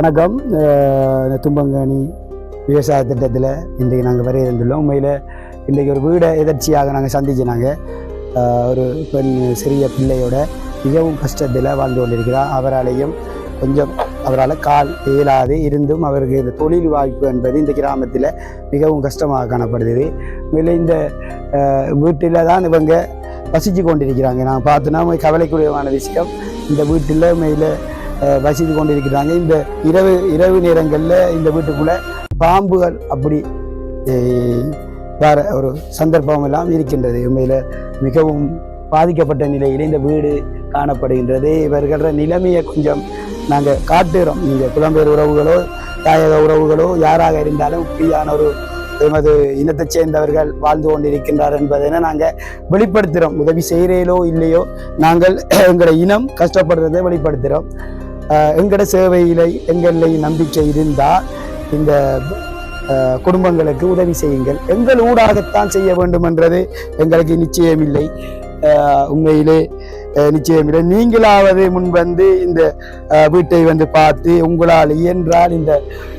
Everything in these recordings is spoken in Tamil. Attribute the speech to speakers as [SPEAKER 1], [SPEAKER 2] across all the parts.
[SPEAKER 1] வணக்கம். தும்பங்கனி இந்த தும்பங்காணி விவசாய திட்டத்தில் இன்றைக்கு நாங்கள் வரைய இருந்துள்ளோம் உண்மையில் இன்றைக்கு ஒரு வீடை எதர்ச்சியாக நாங்கள் சந்திச்சினாங்க நாங்கள் ஒரு பெண் சிறிய பிள்ளையோட மிகவும் கஷ்டத்தில் வாழ்ந்து கொண்டிருக்கிறார் அவராலேயும் கொஞ்சம் அவரால் கால் இயலாது இருந்தும் அவருக்கு இந்த தொழில் வாய்ப்பு என்பது இந்த கிராமத்தில் மிகவும் கஷ்டமாக காணப்படுது உண்மையில் இந்த வீட்டில் தான் இவங்க வசித்து கொண்டிருக்கிறாங்க. நான் பார்த்தோன்னா கவலைக்குரியமான விஷயம் இந்த வீட்டில் உண்மையில் வசித்து கொண்டிருக்கிறாங்க. இந்த இரவு இரவு நேரங்களில் இந்த வீட்டுக்குள்ளே பாம்புகள் அப்படி வேறு ஒரு சந்தர்ப்பம் எல்லாம் இருக்கின்றது. உண்மையில் மிகவும் பாதிக்கப்பட்ட நிலையில் இந்த வீடு காணப்படுகின்றது. இவர்கள நிலைமையை கொஞ்சம் நாங்கள் காட்டுகிறோம் நீங்கள் புலம்பெயர் உறவுகளோ தாயக உறவுகளோ யாராக இருந்தாலும் இப்படியான ஒரு எமது இனத்தைச் சேர்ந்தவர்கள் வாழ்ந்து கொண்டிருக்கின்றார் என்பதனை நாங்கள் வெளிப்படுத்துகிறோம் உதவி செய்கிறீங்களோ இல்லையோ நாங்கள் எங்களோட இனம் கஷ்டப்படுறதை வெளிப்படுத்துகிறோம் எங்களோட சேவையில் எங்களை நம்பிக்கை இருந்தால் இந்த ஆஹ் குடும்பங்களுக்கு உதவி செய்யுங்கள். எங்கள் ஊடாகத்தான் செய்ய வேண்டும் என்றது எங்களுக்கு நிச்சயமில்லை. ஆஹ் உண்மையிலே நிச்சயமில்லை. நீங்களாவது முன்வந்து இந்த ஆஹ் வீட்டை வந்து பார்த்து உங்களால் இயன்றால் இந்த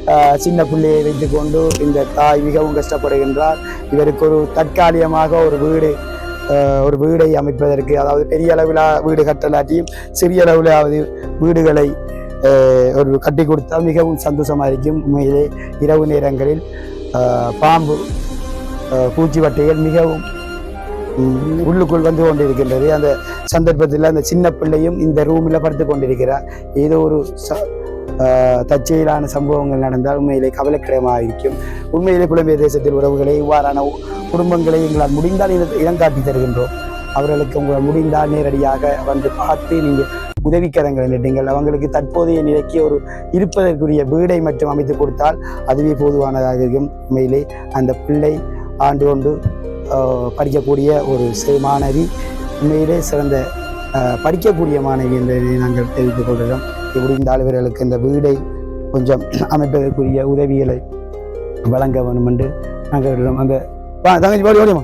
[SPEAKER 1] ஆஹ் சின்ன பிள்ளையை வைத்துக்கொண்டு இந்த தாய் மிகவும் கஷ்டப்படுகின்றார் இவருக்கு ஒரு தற்காலிகமாக ஒரு வீடு ஒரு வீடை அமைப்பதற்கு அதாவது பெரிய அளவில் வீடு கட்டலாட்டியும் சிறிய அளவிலாவது வீடுகளை ஒரு கட்டி கொடுத்தால் மிகவும் சந்தோஷமாக இருக்கும். உண்மையிலே இரவு நேரங்களில் பாம்பு பூச்சி வட்டைகள் மிகவும் உள்ளுக்குள் வந்து கொண்டிருக்கின்றது. அந்த சந்தர்ப்பத்தில் அந்த சின்ன பிள்ளையும் இந்த ரூமில் படுத்து கொண்டிருக்கிறார். ஏதோ ஒரு ச- தற்செயலான சம்பவங்கள் நடந்தால் உண்மையிலே கவலைக்கிடமாக இருக்கும் உண்மையிலே புலம்பெயர் தேசத்தில் உறவுகளை இவ்வாறான குடும்பங்களை எங்களால் முடிந்தால் இத- இடங்காட்டி தருகின்றோம். அவர்களுக்கு உங்களால் முடிந்தால் நேரடியாக வந்து பார்த்து நீங்கள் உதவிக்கரங்களை நீட்டுங்கள். அவங்களுக்கு தற்போதைய நிலைக்கு ஒரு இருப்பதற்குரிய வீடை மட்டும் அமைத்து கொடுத்தால் அதுவே போதுவானதாக இருக்கும். உண்மையிலே அந்த பிள்ளை ஆண்டு கொண்டு ஆஹ், படிக்கக்கூடிய ஒரு சிறு மாணவி உண்மையிலே சிறந்த படிக்கக்கூடிய மாணவி என்பதை நாங்கள் தெரிவித்துக் கொள்கிறோம். இப்படி இந்த இந்த வீடை கொஞ்சம் அமைப்பதற்குரிய உதவிகளை வழங்க வேணும் என்று நாங்கள் விடுறோம் அந்த வா தங்கச்சி ஓடி ஓடிமா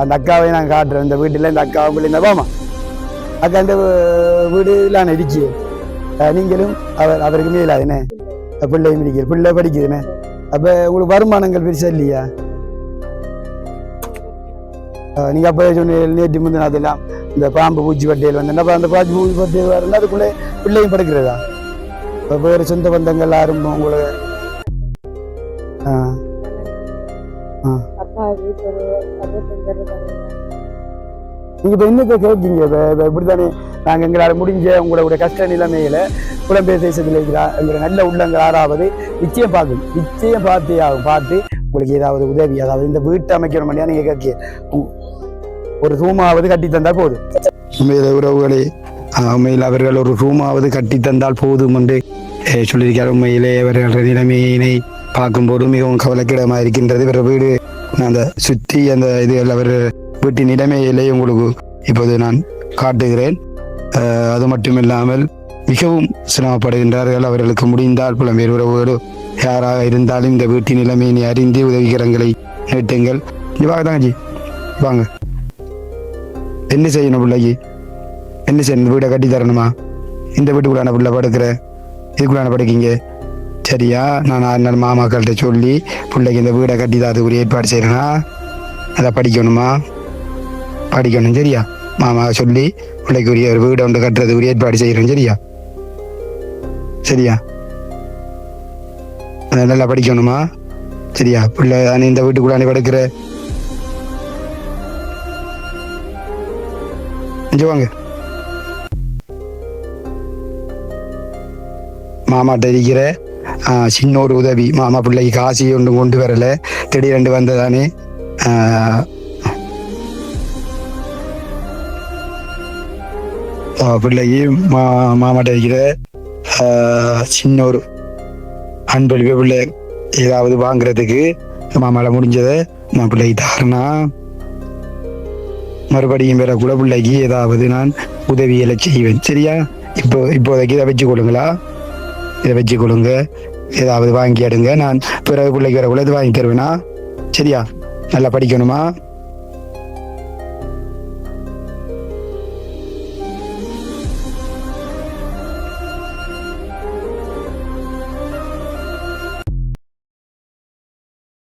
[SPEAKER 1] அந்த அக்காவை நாங்கள் காட்டுறோம் இந்த வீட்டில் இந்த அக்காவை இந்த வாமா அக்கா இந்த வீடுலாம் இடிச்சு? அஹ் நீங்களும் அவர் அவருக்கு மேலாதுண்ணே பிள்ளையும் இடிக்கிற பிள்ளை படிக்குதுண்ணே அப்போ உங்களுக்கு வருமானங்கள் பெருசாக இல்லையா? நீங்கள் நீங்க அப்போ சொன்ன நேற்று முந்தின அதெல்லாம். இந்த பாம்பு பூச்சி பட்டியல் வந்து என்ன அந்த பாம்பு பூச்சி பட்டியல் வரல அதுக்குள்ளே பிள்ளையும் படுக்கிறதா? இப்போ வேறு சொந்த பந்தங்கள் யாரும் உங்களை ஆ.
[SPEAKER 2] அப்பாவுக்கு இப்போ ஒரு அறுபத்தஞ்சு
[SPEAKER 1] இப்போ என்னத்தை இப்போ இப்போ இப்படித்தானே நாங்கள் எங்களால் முடிஞ்ச உங்களுடைய கஷ்ட நிலைமையில புலம்பெயர் தேசத்தில் இருக்கிற எங்களை நல்ல உள்ளங்கள் யாராவது நிச்சயம் பார்க்கும். நிச்சயம் பார்த்து ஆகும். பார்த்து உங்களுக்கு ஏதாவது உதவி அதாவது இந்த வீட்டை அமைக்கணும் இல்லையா நீங்கள் கேட்க ஒரு ரூமாவது கட்டி தந்தால் போதும். உண்மையில உறவுகளே உண்மையில் அவர்கள் ஒரு ரூமாவது கட்டி தந்தால் போதும் என்று சொல்லியிருக்கிறார். உண்மையிலே அவர்கள் நிலைமையினை பார்க்கும்போது மிகவும் கவலைக்கிடமாக இருக்கின்றது. இவர் வீடு அந்த சுற்றி அந்த இது அவர் வீட்டின் நிலைமையிலே உங்களுக்கு இப்போது நான் காட்டுகிறேன். அது மட்டும் இல்லாமல் மிகவும் சிரமப்படுகின்றார்கள். அவர்களுக்கு முடிந்தால் புலம்பெயர் உறவுகளோ யாராக இருந்தாலும் இந்த வீட்டின் நிலைமையினை அறிந்து உதவிகரங்களை நீட்டுங்கள். வாங்க தாங்கஜி வாங்க. என்ன செய்யணும் பிள்ளைக்கு என்ன செய்யணும்? வீடை கட்டி தரணுமா? இந்த வீட்டுக்குள்ளான பிள்ளை படுக்கிற? இதுக்குள்ளான படுக்கீங்க. சரியா? நான் அண்ணன் மாமாக்கள்கிட்ட சொல்லி பிள்ளைக்கு இந்த வீடை கட்டி தான் அதுக்கு ஒரு ஏற்பாடு செய்யணும்னா அதை படிக்கணுமா? படிக்கணும் சரியா? மாமா சொல்லி பிள்ளைக்கு உரிய ஒரு வீடை ஒன்று கட்டுறது ஒரு ஏற்பாடு செய்கிறோம் சரியா? சரியா? அதை நல்லா படிக்கணுமா? சரியா? பிள்ளை நீ இந்த வீட்டுக்குள்ளானே படுக்கிற? இங்கே வாங்க. மாமாட்ட இருக்கிற சின்ன ஒரு உதவி. மாமா பிள்ளைக்கு காசி ஒன்றும் கொண்டு வரல. திடீரெண்டு வந்ததானே பிள்ளைக்கு மா மாமாட்ட இருக்கிற சின்ன ஒரு அன்பளிப்பு பிள்ளை ஏதாவது வாங்குறதுக்கு மாமாவில் முடிஞ்சதை நான் பிள்ளைக்கு தாருன்னா மறுபடியும் வேற கூட பிள்ளைக்கு ஏதாவது நான் உதவியலை செய்வேன். சரியா? இப்போ இப்போதைக்கு இதை வச்சு கொள்ளுங்களா? இதை வச்சு கொடுங்க ஏதாவது வாங்கி எடுங்க. நான் பிறகு பிள்ளைக்கு வர கூட இது வாங்கி தருவேனா? சரியா? நல்லா படிக்கணுமா?